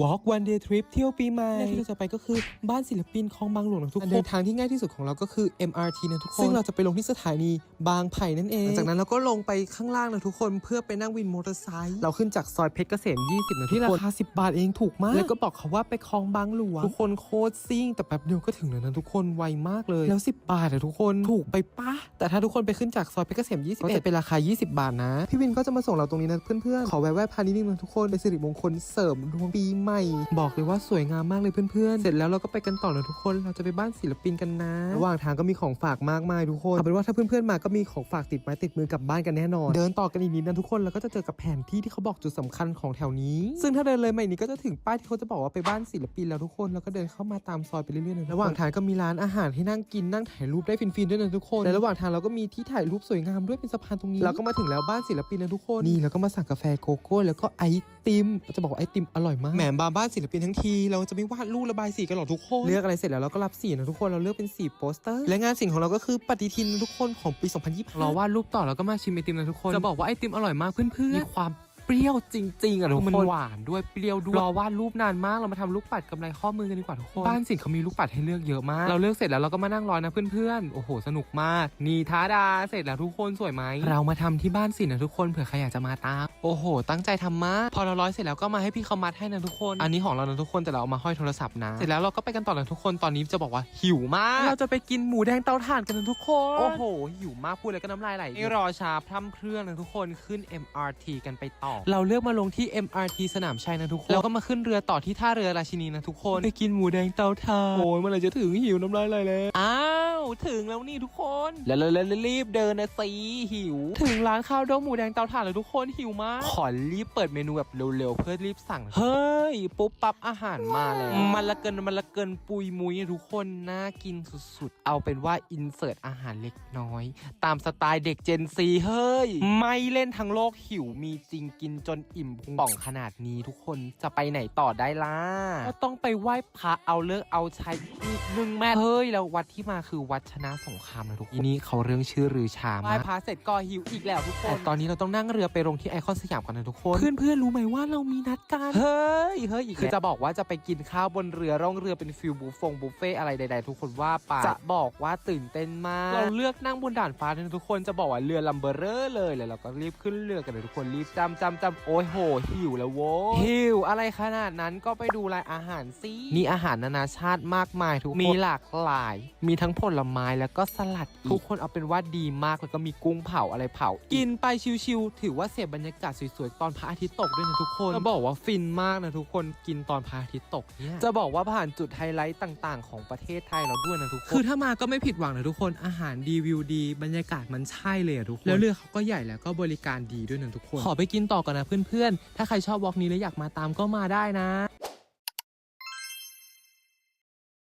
Walk One Day Trip เที่ยวปีใหม่ที่เราจะไปก็คือบ้านศิลปินคลองบางหลวงนะทุกคนเดินทางที่ง่ายที่สุดของเราก็คือ MRT นะทุกคน ซึ่งเราจะไปลงที่สถานีบางไผ่นั่นเองหลังจากนั้นเราก็ลงไปข้างล่างนะทุกคนเพื่อไปนั่งวินมอเตอร์ไซค์เราขึ้นจากซอยเพชรเกษม 20 นะทุกคนที่ราคา 10 บาทเองถูกมาก แล้วก็บอกเขาว่าไปคลองบางหลวงทุกคนโคตรซิ่งแต่แป๊บเดียวก็ถึงแล้วนะทุกคนไวมากเลยแล้ว 10 บาทอะทุกคนถูกไปปะแต่ถ้าทุกคนไปขึ้นจากซอยเพชรเกษม21ก็จะเป็นราคา 20 บาทนะ พี่วินก็จะมาส่งเราตรงนี้นะเพื่อนๆขอแวะแวะพานิดนึงนะทุกคนเป็นสิริมงคลเสริมดวงปีใหม่ บอกเลยว่าสวยงามมากเลยเพื่อนๆ เสร็จแล้วเราก็ไปกันต่อนะทุกคน เราจะไปบ้านศิลปินกันนะ ระหว่างทางก็มีของฝากมากมายทุกคน เอาเป็นว่าถ้าเพื่อนๆมาก็มีของฝากติดไม้ติดมือกลับบ้านกันแน่นอน เดินต่อกันอีกนิดนะทุกคนแล้วก็จะเจอกับแผนที่ที่เขาบอกจุดสำคัญของแถวนี้ ซึ่งถ้าเดินเลยมาอีกนี้ก็จะถึงป้ายที่เขาจะบอกว่าไปบ้านศิลปินแล้วทุกคน แล้วก็เดินเข้ามาตามซอยไปเรื่อยๆนะระหว่างทางก็มีร้านอาหารให้นั่งกินนั่งถ่ายรูปได้ฟินๆด้วยนะทุกคนและระหว่างทางเราก็มีที่ถ่ายรูปสวยงามด้วยเป็นสะพานตรงนี้เราก็มาถึงแล้วบ้านศิลปินนะทุกคนนี่แล้วก็มาสั่งกาแฟโกโก้แล้วก็ไอติมจะบอกว่าไอติมอร่อยมากแหมมาบ้านศิลปินทั้งที เราจะไม่วาดรูประบายสีกันหรอทุกคน เลือกอะไรเสร็จแล้วเราก็รับสีนะทุกคนเราเลือกเป็นสีโปสเตอร์ และงานสิ่งของเราก็คือปฏิทินนะทุกคนของปี 2025เราวาดรูปต่อแล้วก็มาชิมไอติมนะทุกคนจะบอกว่าไอติมอร่อยมากเพื่อนๆมีความ เปรี้ยวจริงๆอะทุกคนมันหวานด้วยเปรี้ยวด้วยรอวาดรูปนานมากเรามาทำลูกปัดกำไรข้อมือกันดีกว่าทุกคนบ้านสิงห์เขามีลูกปัดให้เลือกเยอะมาก เราเลือกเสร็จแล้วเราก็มานั่งรอนะเพื่อนๆโอ้โหสนุกมาก นี่ท้าดาเสร็จแล้วทุกคนสวยไหมเรามาทำที่บ้านสิงห์นะทุกคนเผื่อใครอยากจะมาตามโอ้โห ตั้งใจทำมากพอเราร้อยเสร็จแล้วก็มาให้พี่เขามัดให้นะทุกคน อันนี้ของเรานะทุกคนแต่เราเอามาห้อยโทรศัพท์นะเสร็จแล้วเราก็ไปกันต่อนะทุกคนตอนนี้จะบอกว่าหิวมาก เราจะไปกินหมูแดงเตาถ่านกันนะทุกคนโอ้โหหิวมากพูดแล้วก็น้ำลายไหลไม่รอช้าพร่ำเพรื่อนะทุกคนขึ้น MRT กันไปต่อเราเลือกมาลงที่ MRT สนามชัยนะทุกคนแล้วก็มาขึ้นเรือต่อที่ท่าเรือราชินีนะทุกคนไปกินหมูแดงเตาถ่านโอ้ยเมื่อไหรจะถึงหิวน้ำลายไหลแล้วอ้าว ถึงแล้วนี่ทุกคนแล้วแล้วรีบเดินนะสิหิว ถึงร้านข้าวดองหมูแดงเตาถ่านแล้วทุกคนหิวมากขอรีบเปิดเมนูแบบเร็วๆเพื่อรีบสั่ง เฮ้ยปุ๊บปั๊บอาหารมาแล้วมันละเกินมันละเกินปุยมุยทุกคนน่ากินสุดๆ เอาเป็นว่าอินเสิร์ตอาหารเล็กน้อย ตามสไตล์เด็กเจนซีเฮ้ย ไม่เล่นทั้งโลกหิวมีจริงกินจนอิ่มพุงป่องขนาดนี้ทุกคนจะไปไหนต่อได้ล่ะก็ต้องไปไหว้พระเอาเลิกเอาใช้อีกหนึ่งแม่เฮ้ยแล้ววัดที่มาคือวัดชนะสงครามนะทุกคนทีนี้เขาเรื่องชื่อรือชามากไหว้พระเสร็จก็หิวอีกแล้วทุกคนแต่ตอนนี้เราต้องนั่งเรือไปลงที่ไอคอนสยามกันนะทุกคนเพื่อนเพื่อนๆรู้ไหมว่าเรามีนัดกันเฮ้ยเฮ้ยอีกคือจะบอกว่าจะไปกินข้าวบนเรือร่องเรือเป็นฟิลบุฟฟงบุฟเฟ่อะไรใด ๆ ทุกคนว่าไปจะบอกว่าตื่นเต้นมากเราเลือกนั่งบนด่านฟ้านะทุกคนจะบอกว่าเรือลำเบอร์เรอร์เลยเลยเราก็รีบขึ้นเรือกันเลยทุกคนรีบจำจำจำโอ้ยโหหิวแล้วโว้ยหิวอะไรขนาดนั้นก็ไปดูรายอาหารสิมีอาหารนานาชาติมากมายทุกคนมีหลากหลาย มีทั้งผลไม้แล้วก็สลัดอีกทุกคนเอาเป็นว่าดีมากแล้วก็มีกุ้งเผาอะไรเผา กินไปชิวๆถือว่าเสียบรรยากาศสวยๆตอนพระอาทิตย์ตกด้วยนะทุกคนจะบอกว่าฟินมากนะทุกคนกินตอนพระอาทิตย์ตกเนี่ยจะบอกว่าผ่านจุดไฮไลท์ต่างๆ ของประเทศไทยเราด้วยนะทุกคนคือถ้ามาก็ไม่ผิดหวังนะทุกคนอาหารดีวิวดี บรรยากาศมันใช่เลยอะทุกคนแล้วเรือเขาก็ใหญ่แล้วก็บริการดีด้วยนะทุกคน ขอไปกินต่อก่อนนะเพื่อนๆถ้าใครชอบวอล์กนี้แล้วอยากมาตามก็มาได้นะ